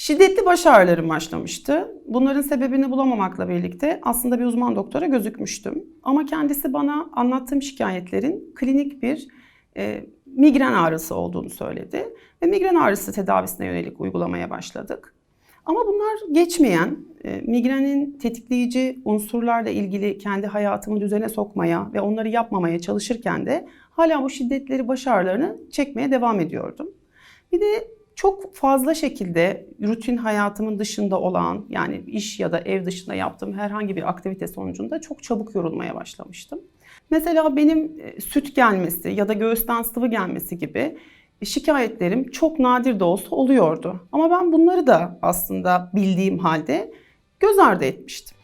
Şiddetli baş ağrılarım başlamıştı. Bunların sebebini bulamamakla birlikte aslında bir uzman doktora gözükmüştüm. Ama kendisi bana anlattığım şikayetlerin klinik bir e, migren ağrısı olduğunu söyledi. Ve migren ağrısı tedavisine yönelik uygulamaya başladık. Ama bunlar geçmeyen, e, migrenin tetikleyici unsurlarla ilgili kendi hayatımı düzene sokmaya ve onları yapmamaya çalışırken de hala bu şiddetleri baş ağrılarını çekmeye devam ediyordum. Bir de çok fazla şekilde rutin hayatımın dışında olan yani iş ya da ev dışında yaptığım herhangi bir aktivite sonucunda çok çabuk yorulmaya başlamıştım. Mesela benim e, süt gelmesi ya da göğüsten sıvı gelmesi gibi şikayetlerim çok nadir de olsa oluyordu. Ama ben bunları da aslında bildiğim halde göz ardı etmiştim.